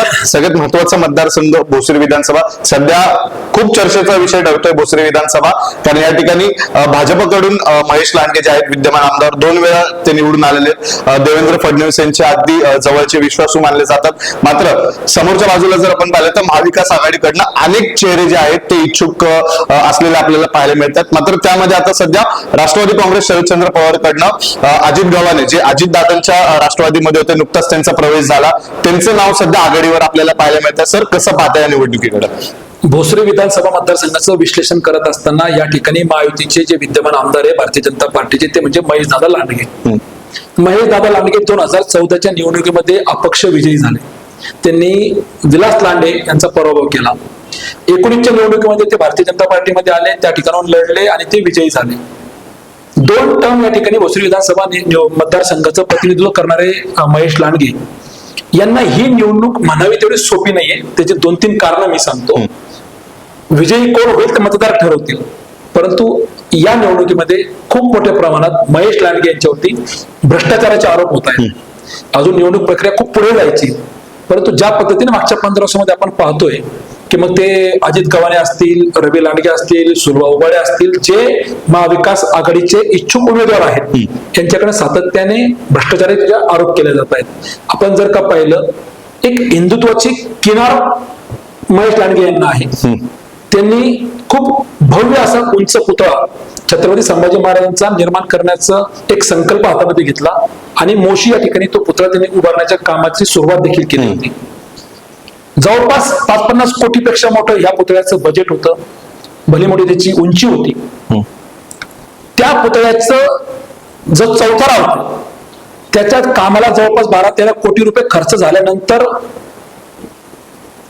राज्यात सगळ्यात महत्त्वाचा मतदारसंघ भोसरी विधानसभा. सध्या खूप चर्चेचा विषय ठरतोय भोसरी विधानसभा. कारण या ठिकाणी भाजपकडून महेश लांडगे जे आहेत विद्यमान आमदार दोन वेळा ते निवडून आलेले देवेंद्र फडणवीस यांचे अगदी जवळचे विश्वासू मानले जातात. मात्र समोरच्या बाजूला जर आपण पाहिलं तर महाविकास आघाडीकडनं अनेक चेहरे जे आहेत ते इच्छुक असलेले आपल्याला पाहायला मिळतात. मात्र त्यामध्ये आता सध्या राष्ट्रवादी काँग्रेस शरदचंद्र पवारकडनं अजित गव्हाणे जे अजितदादांच्या अ, राष्ट्रवादीमध्ये होते नुकताच त्यांचा प्रवेश झाला. त्यांचं नाव सध्या आघाडी आघाडीवर आपल्याला पाहायला मिळतं. सर कसं पाहता या निवडणुकीकडे? भोसरी विधानसभा मतदारसंघाचं विश्लेषण करत असताना या ठिकाणी महायुतीचे जे विद्यमान आमदार आहे भारतीय जनता पार्टीचे ते म्हणजे महेश दादा लांडगे. महेश दादा लांडगे दोन हजार चौदाच्या निवडणुकीमध्ये अपक्ष विजयी झाले. त्यांनी विलास लांडे यांचा पराभव केला. एकोणीसच्या निवडणुकीमध्ये ते भारतीय जनता पार्टीमध्ये आले त्या ठिकाणाहून लढले आणि ते विजयी झाले. दोन टर्म या ठिकाणी भोसरी विधानसभा मतदारसंघाचं प्रतिनिधित्व करणारे महेश लांडगे यांना ही निवडणूक म्हणावी तेवढी सोपी नाहीये. त्याची दोन तीन कारण मी सांगतो. विजयी कोण होईल ते मतदार ठरवतील. परंतु या निवडणुकीमध्ये खूप मोठ्या प्रमाणात महेश लांडगे यांच्यावरती भ्रष्टाचाराचे आरोप होत आहेत. अजून निवडणूक प्रक्रिया खूप पुढे जायची. परंतु ज्या पद्धतीने मागच्या पंधरा वर्षामध्ये आपण पाहतोय की मग ते अजित गव्हाणे असतील रवी लांडगे असतील सुलभा उबाळे असतील जे महाविकास आघाडीचे इच्छुक उमेदवार आहेत यांच्याकडे सातत्याने भ्रष्टाचाराचे आरोप केले जात आहेत. आपण जर का पाहिलं एक हिंदुत्वाची किनार महेश लांडगे यांना आहे. त्यांनी खूप भव्य असा उंच पुतळा छत्रपती संभाजी महाराजांचा निर्माण करण्याचा एक संकल्प हातामध्ये घेतला आणि मोशी या ठिकाणी तो पुतळा त्यांनी उभारण्याच्या कामाची सुरुवात देखील केली होती. जवळपास पाच पन्नास कोटीपेक्षा मोठं ह्या पुतळ्याचं बजेट होतं. भली मोठी त्याची उंची होती. त्या पुतळ्याचं जो चौथरा होता त्याच्या कामाला जवळपास बारा तेरा कोटी रुपये खर्च झाल्यानंतर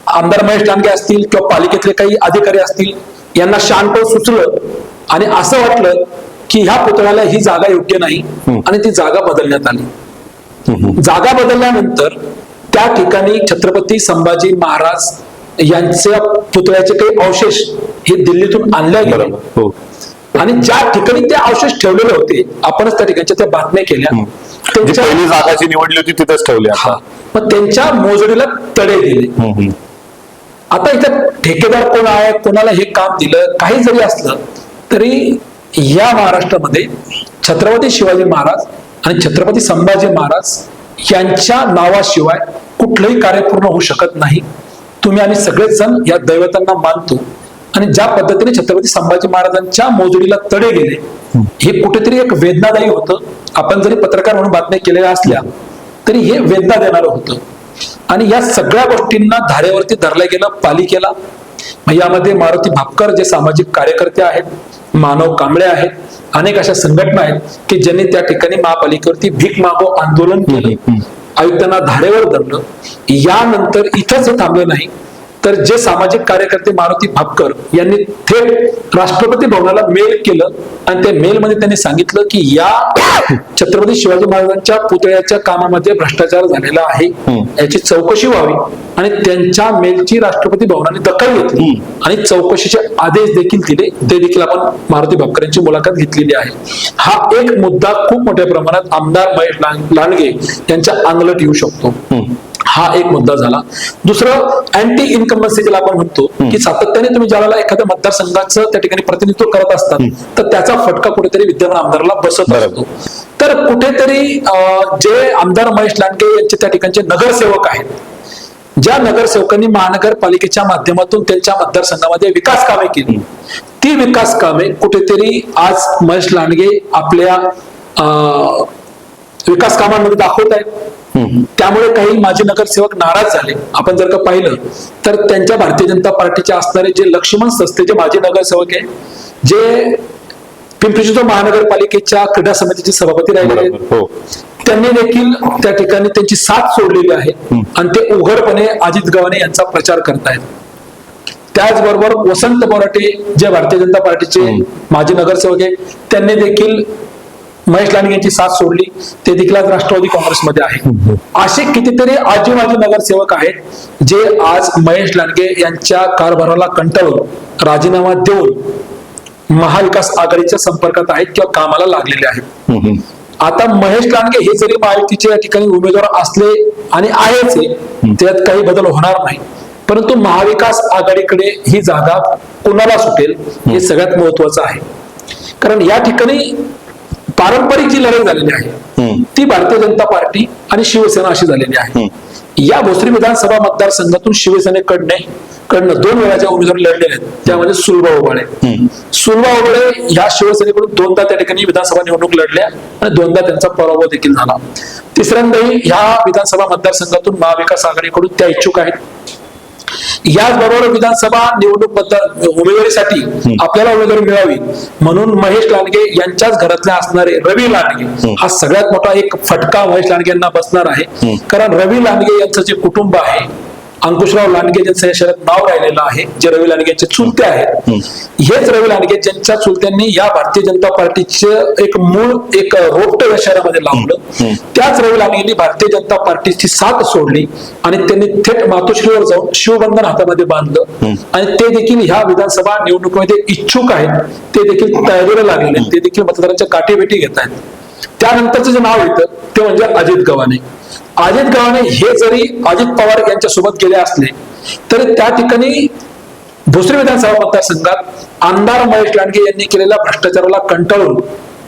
आमदार महेश लांडगे असतील किंवा पालिकेतले काही अधिकारी असतील यांना शांत सुचलं आणि असं वाटलं की ह्या पुतळ्याला ही जागा योग्य नाही आणि ती जागा बदलण्यात आली. जागा बदलल्यानंतर त्या ठिकाणी छत्रपती संभाजी महाराज यांच्या पुतळ्याचे काही अवशेष हे दिल्लीतून आणल्या गेले. हो. आणि ज्या ठिकाणी ते अवशेष ठेवलेले होते आपणच त्या ठिकाणच्या त्या बातम्या केल्या. त्यांच्या पहिली जागा जी निवडली होती तिथंच ठेवली हा. आता मग त्यांच्या मोजडीला तडे दिले. आता इथं ठेकेदार कोण आहे कोणाला हे काम दिलं काही जरी असलं तरी या महाराष्ट्रामध्ये छत्रपती शिवाजी महाराज आणि छत्रपती संभाजी महाराज यांच्या नावाशिवाय कुठलंही कार्य पूर्ण होऊ शकत नाही. तुम्ही आम्ही सगळेच जण या दैवतांना मानतो. आणि ज्या पद्धतीने छत्रपती संभाजी महाराजांच्या मोजडीला तडे गेले हे कुठेतरी एक वेदनादायी होतं. आपण जरी पत्रकार म्हणून बातम्या केलेल्या असल्या तरी हे वेदना देणारं होतं. आणि या सगळ्या गोष्टींना धारेवरती धरलं गेलं पालिकेला यामध्ये मारुती भापकर जे सामाजिक कार्यकर्ते आहेत मानव कांबळे आहेत अनेक अशा संघटना आहेत की ज्यांनी त्या ठिकाणी महापालिकेवरती भीक मागो आंदोलन केलं. आयुक्तांना धारेवर धरणं यानंतर इथंच थांबलं नाही. तर जे सामाजिक कार्यकर्ते मारुती भापकर यांनी थेट राष्ट्रपती भवनाला मेल केलं आणि त्या मेलमध्ये त्यांनी सांगितलं की या छत्रपती शिवाजी महाराजांच्या पुतळ्याच्या कामामध्ये भ्रष्टाचार झालेला आहे. याची चौकशी व्हावी आणि त्यांच्या मेलची राष्ट्रपती भवनाने दखल घेतली. आणि चौकशीचे आदेश देखील दिले. ते देखील आपण मारुती भापकर यांची मुलाखत घेतलेली आहे. हा एक मुद्दा खूप मोठ्या प्रमाणात आमदार महेश लांड- लांडगे यांच्या अंगलट येऊ शकतो. हा एक मुद्दा झाला. दुसरं अँटी इन्कम्बन्सी ज्याला आपण म्हणतो की सातत्याने तुम्ही ज्याला एखाद्या मतदारसंघाचं त्या ठिकाणी प्रतिनिधित्व करत असतात तर त्याचा फटका कुठेतरी विद्यमान आमदाराला बसत. असतो. तर कुठेतरी जे आमदार महेश लांडगे यांचे त्या ठिकाणचे नगरसेवक आहेत ज्या नगरसेवकांनी महानगरपालिकेच्या माध्यमातून त्यांच्या मतदारसंघामध्ये विकास कामे केली. ती विकास कामे कुठेतरी आज महेश लांडगे आपल्या अं, विकास कामांमध्ये दाखवत आहेत. त्यामुळे काही माजी नगरसेवक नाराज झाले. आपण जर का पाहिलं तर त्यांच्या भारतीय जनता पार्टीचे असणारे जे लक्ष्मण संस्थेचे माजी नगरसेवक आहे जे पिंपरी चिंचवड महानगरपालिकेच्या क्रीडा समितीचे सभापती. बरोबर हो. त्यांनी देखील त्या ठिकाणी त्यांची साथ सोडलेली आहे आणि ते उघडपणे अजित गव्हाणे यांचा प्रचार करतायत. त्याचबरोबर वसंत बोराटे जे भारतीय जनता पार्टीचे माजी नगरसेवक आहे त्यांनी देखील महेश लांडगे यांची साथ सोडली. ते देखील आज राष्ट्रवादी काँग्रेसमध्ये आहे असे कितीतरी आजी माजी नगरसेवक आहेत जे आज महेश लांडगे यांच्या कारभाराला कंटाळून राजीनामा देऊन महाविकास आघाडीच्या संपर्कात आहेत किंवा कामाला लागलेले आहेत. आता महेश लांडगे हे जरी महायुतीचे या ठिकाणी उमेदवार असले आणि आहेच आहे, त्यात काही बदल होणार नाही. परंतु महाविकास आघाडीकडे ही जागा कोणाला सुटेल हे सगळ्यात महत्वाचं आहे. कारण या ठिकाणी पारंपरिक जी लढाई झालेली आहे. ती भारतीय जनता पार्टी आणि शिवसेना अशी झालेली आहे. या भोसरी विधानसभा मतदारसंघातून शिवसेनेकडने कडनं दोन वेळाच्या उमेदवार लढलेले आहेत त्यामध्ये सुलभा ओबाळे सुलभा ओबाळे ह्या शिवसेनेकडून दोनदा त्या ठिकाणी विधानसभा निवडणूक लढल्या आणि दोनदा त्यांचा पराभव देखील झाला. तिसऱ्यांदाही ह्या विधानसभा मतदारसंघातून महाविकास आघाडीकडून त्या इच्छुक आहेत. याचबरोबर विधानसभा निवडणूक मतदार उमेदवारीसाठी आपल्याला उमेदवारी मिळावी. म्हणून महेश लांडगे यांच्याच घरातले असणारे रवी लांडगे हा सगळ्यात मोठा एक फटका महेश लांडगे यांना बसणार आहे. कारण रवी लांडगे यांचं जे कुटुंब आहे अंकुशराव लांडगे ज्यांचं या शहरात नाव राहिलेलं आहे जे रवी लांडगेचे चुलते आहेत हेच रवी लांडगे ज्यांच्या चुलत्यांनी या भारतीय जनता पार्टीचे एक मूळ एक रोपट या शहरामध्ये लावलं. त्याच रवी लांडगेंनी भारतीय जनता पार्टीची साथ सोडली आणि त्यांनी थेट मातोश्रीवर जाऊन शिवबंधन हातामध्ये बांधलं. आणि ते देखील ह्या विधानसभा निवडणुकीमध्ये इच्छुक आहेत. ते देखील तयारीला लागलेले. ते देखील मतदारांच्या काठीभेटी घेत आहेत. त्यानंतरचं जे नाव येतं ते म्हणजे अजित गव्हाणे. अजित गव्हाणे हे जरी अजित पवार यांच्या सोबत गेले असले तरी त्या ठिकाणी दुसरे विधानसभा मतदारसंघात आमदार महेश लांडगे यांनी केलेल्या भ्रष्टाचाराला कंटाळून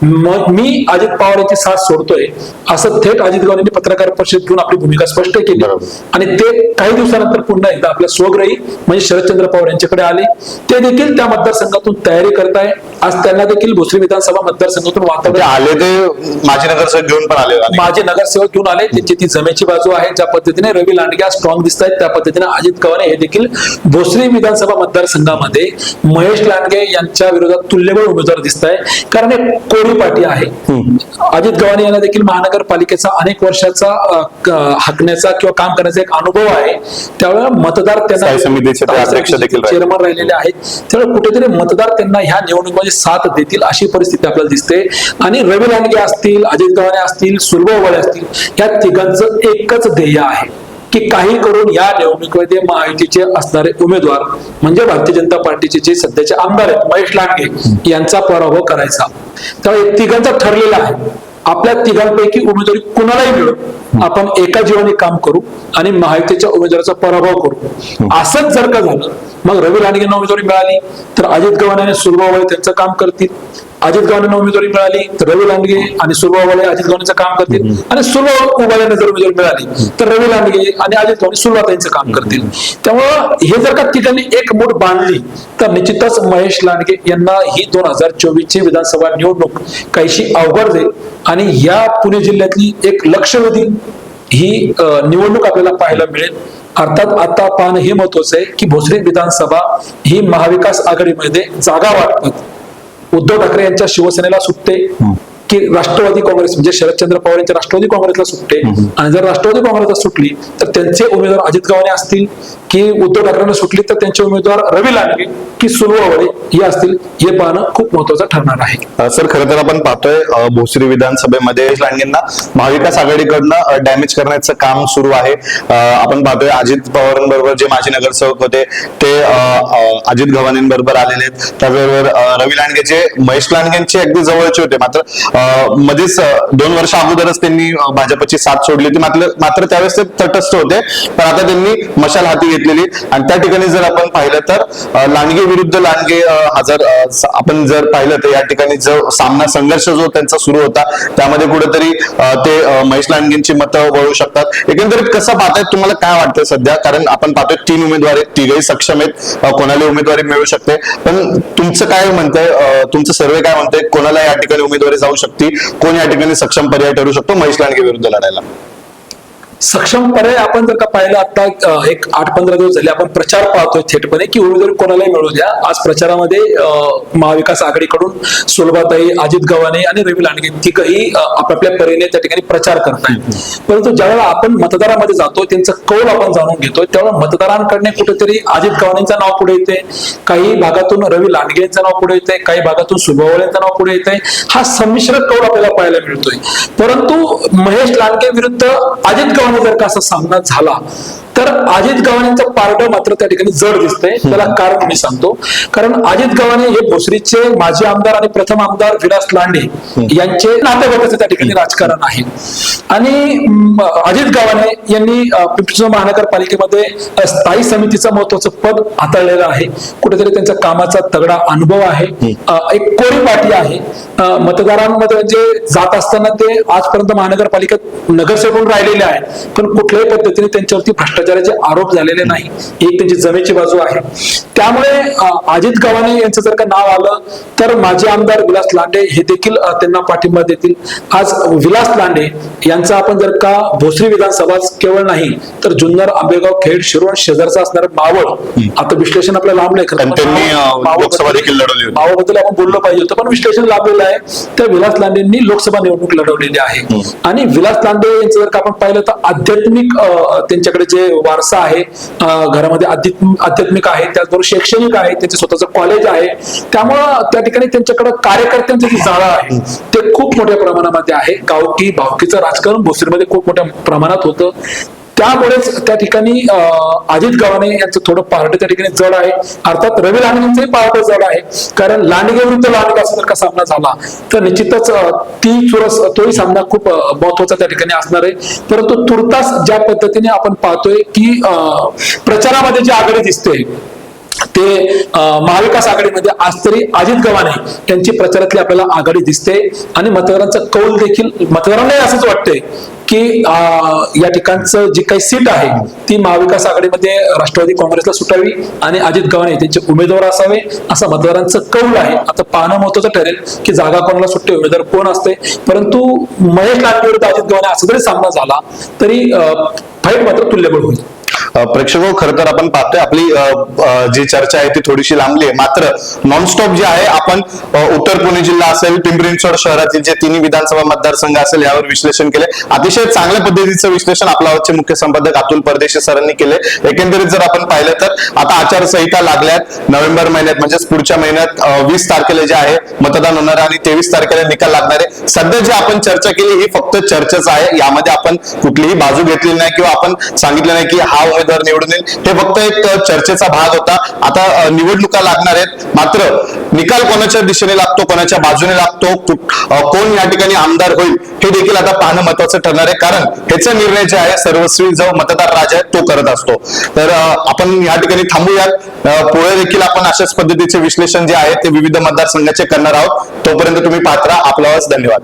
म- मी अजित पवार यांची साथ सोडतोय असं थेट अजित गव्हाणे यांनी पत्रकार परिषद घेऊन आपली भूमिका स्पष्ट केली. आणि ते काही दिवसानंतर पुन्हा एकदा आपल्या स्वग्रही म्हणजे शरदचंद्र पवार यांच्याकडे आले. ते देखील त्या मतदारसंघातून तयारी करताय. आज त्यांना देखील भोसरी विधानसभा मतदारसंघातून वातावरण आले ते माझे नगरसेवक घेऊन पण आले. आणि माझे नगरसेवक घेऊन आले. त्यांची ती जमेची बाजू आहे. ज्या पद्धतीने रवी लांडगे स्ट्रॉंग दिसत आहेत त्या पद्धतीने अजित गव्हाणे हे देखील भोसरी विधानसभा मतदारसंघामध्ये महेश लांडगे यांच्या विरोधात तुल्यबळ उमेदवार दिसत आहे कारण कोरी पार्टी आहे अजित गव्हाणे यांना देखील महानगरपालिकेचा अनेक वर्षाचा हाकण्याचा किंवा काम करण्याचा एक अनुभव आहे. त्यामुळे मतदार स्थायी समितीचे ते अध्यक्ष देखील राहिले. चेअरमन राहिलेले आहेत. त्यामुळे कुठेतरी मतदार त्यांना ह्या निवडणुकीमध्ये साथ देतील अशी परिस्थिती आपल्याला दिसते. आणि रवी लांडगे असतील अजित गव्हाणे असतील सुलभा ओवाळे असतील या तिघांचं एकच ध्येय आहे. की काही करून या निवडणुकीमध्ये महायुतीचे असणारे उमेदवार म्हणजे भारतीय जनता पार्टीचे जे सध्याचे आमदार आहेत महेश लांडगे यांचा पराभव करायचा. त्यामुळे तिघांचा ठरलेला आहे. आपल्या तिघांपैकी उमेदवारी कुणालाही मिळो आपण एका जीवाने काम करू आणि महायुतीच्या उमेदवाराचा पराभव करू. असंच जर का झालं मग रवी लांडगेंना उमेदवारी मिळाली तर अजित गव्हाणे आणि सुरभावळे त्यांचं काम करतील. अजित गव्हाणेंना उमेदवारी मिळाली तर रवी लांडगे आणि सुरभावळे अजित गव्हाणेचं काम करतील. आणि सुरभाव उभाऱ्यांना जर उमेदवारी मिळाली तर रवी लांडगे आणि अजित गव्हाणे सुरुवातांचं काम करतील. त्यामुळं हे जर का ठिकाणी एक मूठ बांधली तर निश्चितच महेश लांडगे यांना ही दोन हजार चोवीस ची विधानसभा निवडणूक काहीशी अवघड जाईल आणि या पुणे जिल्ह्यातली एक लक्षवेधी ही निवडणूक आपल्याला पाहायला मिळेल. अर्थात आता पाहणं हे महत्वाचं आहे की भोसरी विधानसभा ही महाविकास आघाडीमध्ये जागा वाटतात. उद्धव ठाकरे यांच्या शिवसेनेला सुटते. की राष्ट्रवादी काँग्रेस म्हणजे शरदचंद्र पवार यांच्या राष्ट्रवादी काँग्रेसला सुटते. आणि जर राष्ट्रवादी काँग्रेसला सुटली तर त्यांचे उमेदवार अजित गव्हाणे असतील की उद्धव ठाकरेंना सुटली तर त्यांचे उमेदवार रवी लांडगे की सुरवावळे हे असतील हे पाहणं खूप महत्वाचं ठरणार आहे. सर खरं तर आपण पाहतोय भोसरी विधानसभेमध्ये लांडगेंना महाविकास आघाडीकडनं डॅमेज करण्याचं काम सुरू आहे. आपण पाहतोय अजित पवारांबरोबर जे माजी नगरसेवक होते ते अजित गव्हाणेंबरोबर आलेले आहेत. त्याचबरोबर अ, रवी लांडगे जे महेश लांडगेंचे अगदी जवळचे होते मात्र मध्येच दोन वर्ष अगोदरच त्यांनी भाजपची साथ सोडली होती. मात्र मात्र त्यावेळेस ते तटस्थ होते. पण आता त्यांनी मशाल हाती घेतलेली. आणि त्या ठिकाणी जर आपण पाहिलं तर लांडगे विरुद्ध लांडगे हजर हा जर आपण जर पाहिलं तर या ठिकाणी जो सामना संघर्ष जो त्यांचा सुरू होता त्यामध्ये कुठेतरी ते महेश लांडगेंची मतं वळू शकतात. एकंदरीत कसं पाहताय तुम्हाला काय वाटतं सध्या? कारण आपण पाहतोय तीन उमेदवार आहेत तिघही सक्षम आहेत. कोणाला उमेदवारी मिळू शकते. पण तुमचं काय म्हणतंय? तुमचं सर्वे काय म्हणतंय कोणाला या ठिकाणी उमेदवारी जाऊ शक्ती कोण या ठिकाणी सक्षम पर्याय ठरू शकतो? महेश लांडगे विरुद्ध लढायला. सक्षम पर्याय आपण जर का पाहिलं आता एक आठ पंधरा दिवस झाले आपण प्रचार पाहतोय थेटपणे की उमेदवारी कोणालाही मिळू द्या. आज प्रचारामध्ये महाविकास आघाडीकडून सुलभाताई अजित गव्हाणे आणि रवी लांडगे तिघही आपापल्या परीने त्या ठिकाणी प्रचार करतायत परंतु ज्यावेळेला आपण मतदारामध्ये जातो त्यांचं कौल आपण जाणून घेतो त्यावेळेला मतदारांकडे कुठेतरी अजित गव्हाणेंचं नाव पुढे येते काही भागातून रवी लांडगेंचं नाव पुढे येते काही भागातून सुभावळेंचं नाव पुढे येते हा संमिश्र कौल आपल्याला पाहायला मिळतोय. परंतु महेश लांडगे विरुद्ध अजित गव्हाणे नियमाने जर का असा सामना झाला तर अजित गव्हाणेंचं पारडं मात्र त्या ठिकाणी जड दिसतंय. त्याला कारण मी सांगतो. कारण अजित गव्हाणे हे भोसरीचे माजी आमदार आणि प्रथम आमदार विलास लांडे यांचे नातेवाईकाचं त्या ठिकाणी राजकारण आहे. आणि अजित गव्हाणे यांनी पिंपरी महानगरपालिकेमध्ये स्थायी समितीचं महत्वाचं पद हाताळलेलं आहे. कुठेतरी त्यांचा कामाचा तगडा अनुभव आहे. एक कोरी पाठी आहे. मतदारांमध्ये म्हणजे जात असताना ते आजपर्यंत महानगरपालिकेत नगरसेवक राहिलेले आहेत. पण कुठल्याही पद्धतीने त्यांच्यावरती भ्रष्टाचाराचे आरोप झालेले नाही. एक त्यांची जमेची बाजू आहे. त्यामुळे अजित गव्हाणे यांचं जर का नाव आलं तर माजी आमदार विलास लांडे हे देखील त्यांना पाठिंबा देतील. आज विलास लांडे यांचा आपण जर का भोसरी विधानसभा केवळ नाही तर जुन्नर आंबेगाव खेड शिरोळ शेजारचा असणार मावळ आता विश्लेषण आपलं लांब नाही लढवली. मावळबद्दल आपण बोललो पाहिजे होतं पण विश्लेषण लाभलेलं आहे. तर विलास लांडेंनी लोकसभा निवडणूक लढवलेली आहे. आणि विलास लांडे यांचं जर का आपण पाहिलं तर आध्यात्मिक त्यांच्याकडे जे वारसा आहे घरामध्ये आध्यात्मिक आहे त्याचबरोबर शैक्षणिक आहे त्यांचे स्वतःचं कॉलेज आहे त्यामुळं त्या ठिकाणी त्यांच्याकडे कार्यकर्त्यांचं जे जाळं आहे ते खूप मोठ्या प्रमाणामध्ये आहे. गावकी भावकीचं राजकारण भोसरीमध्ये खूप मोठ्या प्रमाणात होतं. त्यामुळेच त्या ठिकाणी अजित गव्हाणे यांचं थोडं पार्ट त्या ठिकाणी जड आहे. अर्थात रवी लांडगेंचंही पार्ट जड आहे. कारण लांडगे विरुद्ध लांडगे असा जर का सामना झाला तर निश्चितच ती चुरस तोही सामना खूप महत्त्वाचा त्या ठिकाणी असणार आहे. परंतु तुर्तास ज्या पद्धतीने आपण पाहतोय की अं, प्रचारामध्ये जी आघाडी दिसते ते महाविकास आघाडीमध्ये आज तरी अजित गव्हाणे यांची प्रचारातली आपल्याला आघाडी दिसते. आणि मतदारांचा कौल देखील मतदारांनाही असंच वाटतंय की या ठिकाणचं जी काही सीट आहे ती महाविकास आघाडीमध्ये राष्ट्रवादी काँग्रेसला सुटावी आणि अजित गव्हाणे त्यांचे उमेदवार असावे असं मतदारांचं कौल आहे. आता पाहणं महत्वाचं ठरेल की जागा कोणाला सुटते उमेदवार कोण असते. परंतु महेश लांडे विरुद्ध अजित गव्हाणे असा जरी सामना झाला तरी फाईट मात्र तुल्यबळ होईल. प्रेक्षक हो, खरं तर आपण पाहतोय आपली जी चर्चा आहे ती थोडीशी लांबली आहे. मात्र नॉनस्टॉप जे आहे आपण उत्तर पुणे जिल्हा असेल पिंपरी शहरातील जे तिन्ही विधानसभा मतदारसंघ असेल यावर विश्लेषण केले. अतिशय चांगल्या पद्धतीचं विश्लेषण आपला आजचे मुख्य संपादक अतुल परदेशी सरांनी केले. एकंदरीत जर आपण पाहिलं तर आता आचारसंहिता लागल्यात नोव्हेंबर महिन्यात म्हणजेच पुढच्या महिन्यात वीस तारखेला जे आहे मतदान होणार आणि तेवीस तारखेला निकाल लागणार आहे. सध्या जी आपण चर्चा केली ही फक्त चर्चाच आहे. यामध्ये आपण कुठलीही बाजू घेतलेली नाही किंवा आपण सांगितलं नाही की हा उमेदवार निवडून येईल. हे फक्त एक चर्चेचा भाग होता. आता निवडणुका लागणार आहेत. मात्र निकाल कोणाच्या दिशेने लागतो कोणाच्या बाजूने लागतो कोण या ठिकाणी आमदार होईल हे देखील आता पाहणं महत्वाचं ठरणार आहे. कारण ह्याचा निर्णय जे आहे सर्वस्वी जो मतदार राजा आहे तो करत असतो. तर आपण या ठिकाणी थांबूयात. पुढे देखील आपण अशाच पद्धतीचे विश्लेषण जे आहे ते विविध मतदारसंघाचे करणार आहोत. तोपर्यंत तुम्ही पात्रा आपला धन्यवाद.